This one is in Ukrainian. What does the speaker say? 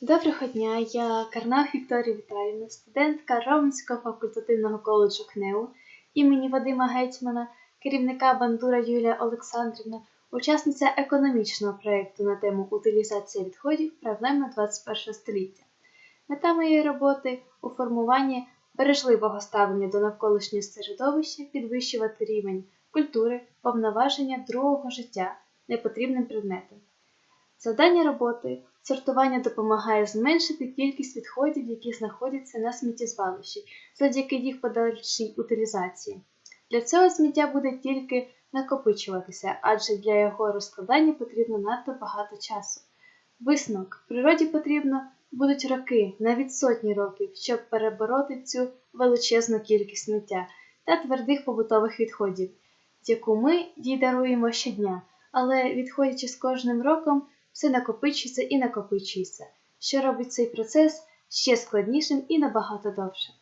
Доброго дня, я Карнах Вікторія Віталіївна, студентка Романського факультативного коледжу КНЕУ імені Вадима Гетьмана, керівника Бандура Юлія Олександрівна, учасниця економічного проєкту на тему утилізація відходів проблеми 21 століття. Мета моєї роботи у формуванні бережливого ставлення до навколишнього середовища, підвищувати рівень культури, повноваження другого життя непотрібним предметам. Завдання роботи сортування допомагає зменшити кількість відходів, які знаходяться на сміттєзвалищі, завдяки їх подальшій утилізації. Для цього сміття буде тільки накопичуватися, адже для його розкладання потрібно надто багато часу. Висновок природі потрібно будуть роки, навіть сотні років, щоб перебороти цю величезну кількість сміття та твердих побутових відходів, яку ми їй даруємо щодня, але відходячи з кожним роком, все накопичується і накопичується, що робить цей процес ще складнішим і набагато довше.